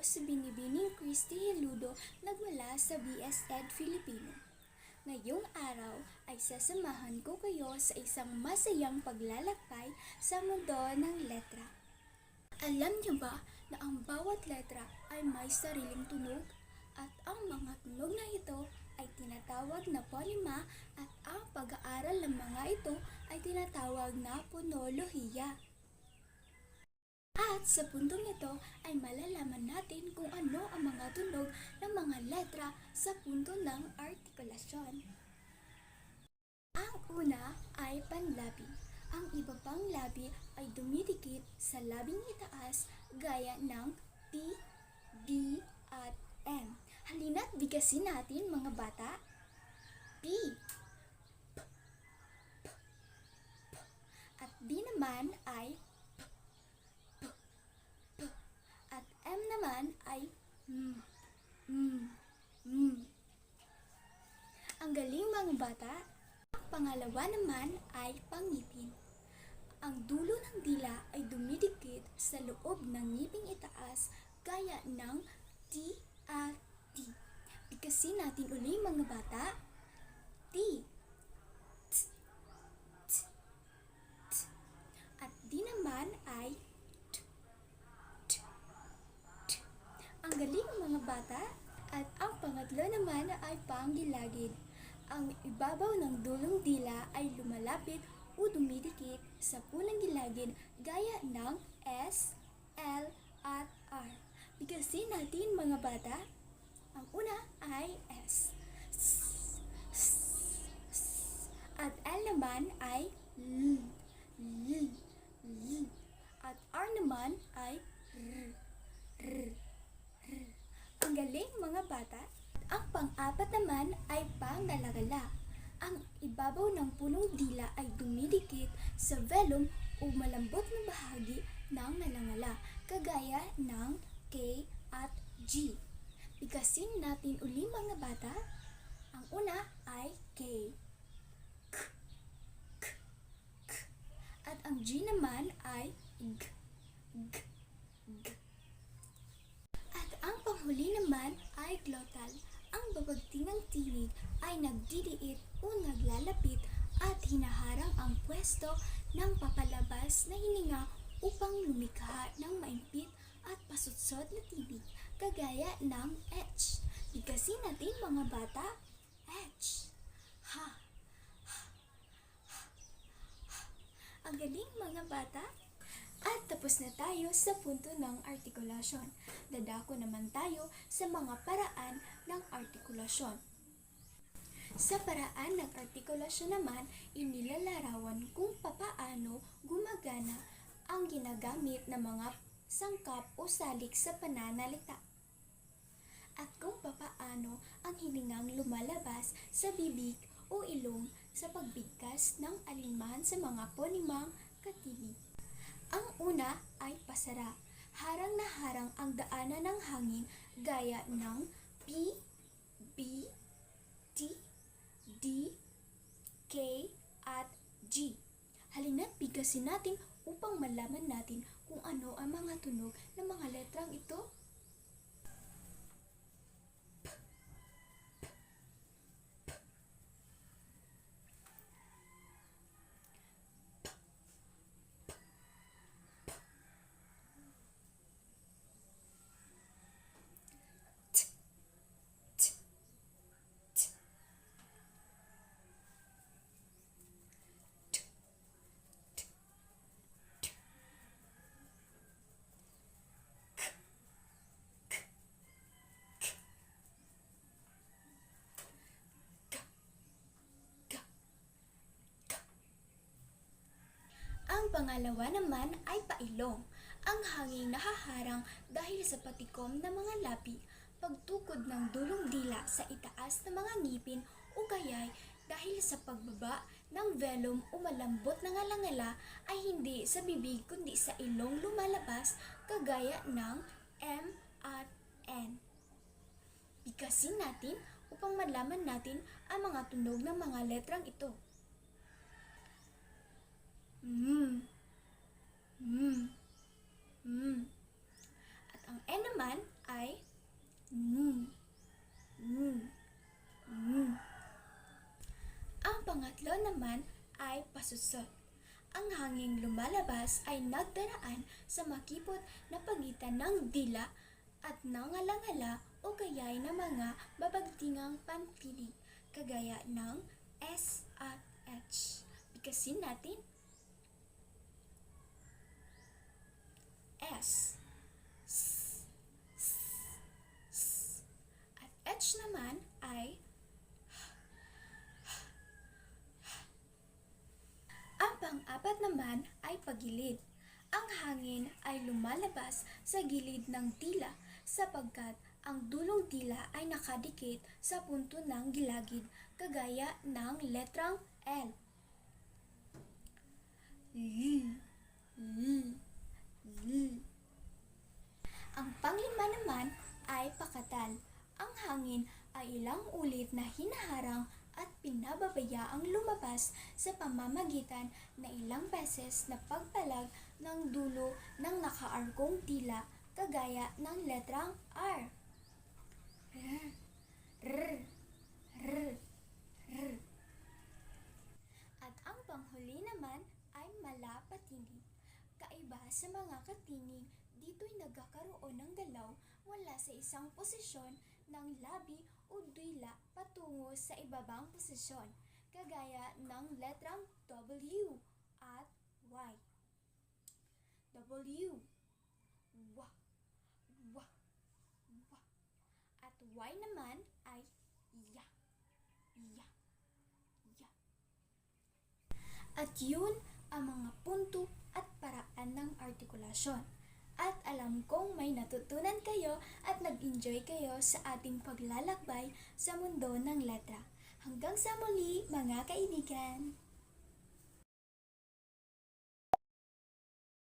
si Binibining Christy Heludo nagmula sa BS Ed Filipino. Ngayong araw ay sasamahan ko kayo sa isang masayang paglalakbay sa mundo ng letra. Alam niyo ba na ang bawat letra ay may sariling tunog? At ang mga tunog na ito ay tinatawag na polima at ang pag-aaral ng mga ito ay tinatawag na ponolohiya. At sa puntong ito ay malalaman natin kung ano ang mga tunog ng mga letra sa punto ng artikulasyon. Ang una ay panlabi. Ang iba pang labi ay dumidikit sa labing itaas gaya ng T, D, at M. Halina't bigasin natin mga bata. P, P, P, P. At D naman ay at M naman ay mm, mm, mm. Ang galing mga bata. Ang pangalawa naman ay pangipin. Ang dulo ng dila ay dumidikit sa loob ng ngiping itaas gaya ng T at T. Bigkasin natin uli mga bata. T. T. T. At D naman ay Ang galing mga bata. At ang pangatlo naman ay panggilagid. Ang ibabaw ng dulong dila ay lumalapit o dumidikit sa punang gilagid gaya ng S, L, at R. Bigkasin natin mga bata. Ang una ay S. S, S, S. At L naman ay L, L, L. At R naman ay R, R. Ang galing mga bata. Ang pang-apat naman ay pangalagala. Ang ibabaw ng dila ay dumidikit sa velum o malambot na bahagi ng nalangala, kagaya ng K at G. Bigkasin natin uli mga bata. Ang una ay K. K. K. K. At ang G naman ay G. G. G. At ang panghuli naman ay glottal. Ang babagtingang tinig ay nagdidiit o naglalapit at hinaharang ang pwesto ng papalabas na hininga upang lumikha ng maimpit at pasutsot na tinig kagaya ng H. Bigkasin natin mga bata. H. Ha. Ha. Ha. Ha. Ang galing mga bata. At tapos na tayo sa punto ng artikulasyon. Dadako naman tayo sa mga paraan ng artikulasyon. Sa paraan ng artikulasyon naman, inilalarawan kung papaano gumagana ang ginagamit ng mga sangkap o salik sa pananalita. At kung papaano ang hiningang lumalabas sa bibig o ilong sa pagbigkas ng alinman sa mga ponimang katinig. Ang una ay pasara. Harang na harang ang daanan ng hangin gaya ng P, B, T, D, K, at G. Halina't bigasin natin upang malaman natin kung ano ang mga tunog ng mga letrang ito. T, T, T. T, T, T. K, K, K. K, K, K. Ang pangalawa naman ay pailong. Ang hangin nahaharang dahil sa patikom ng mga lapi, pagtukod ng dulong dila sa itaas ng mga ngipin o gayay dahil sa pagbaba ng velum o malambot na ngalangala ay hindi sa bibig kundi sa ilong lumalabas kagaya ng M at N. Bigkasin natin upang malaman natin ang mga tunog ng mga letrang ito. Mm. Mm. Mm. At ang N naman ay ng. Ng. Ng. Ang pangatlo naman ay pasusot. Ang hanging lumalabas ay nagdaraan sa makipot na pagitan ng dila at nangalangala o kaya'y ng mga babagtingang pantinig kagaya ng S at H. Bigkasin natin. S. S. S. S. At H naman ay Ang pang-apat naman ay pagilid. Ang hangin ay lumalabas sa gilid ng dila sapagkat ang dulong dila ay nakadikit sa punto ng gilagid kagaya ng letrang L. L. L. L. Ang panglima naman ay pakatal. Ang hangin ay ilang ulit na hinaharang pinababayaang lumabas sa pamamagitan na ilang beses na pagpalag ng dulo ng nakaargong tila kagaya ng letrang R. R. R. R. R. At ang panghuli naman ay malapatinig. Kaiba sa mga katinig, dito'y nagkakaroon ng galaw mula sa isang posisyon ng labi o dila patungo sa ibabang posisyon, kagaya ng letrang W at Y. W. Wa. Wa. Wa. At Y naman ay Ya. Ya. Ya. At yun ang mga punto at paraan ng artikulasyon. At alam kong may natutunan kayo at nag-enjoy kayo sa ating paglalakbay sa mundo ng letra. Hanggang sa muli, mga kaibigan!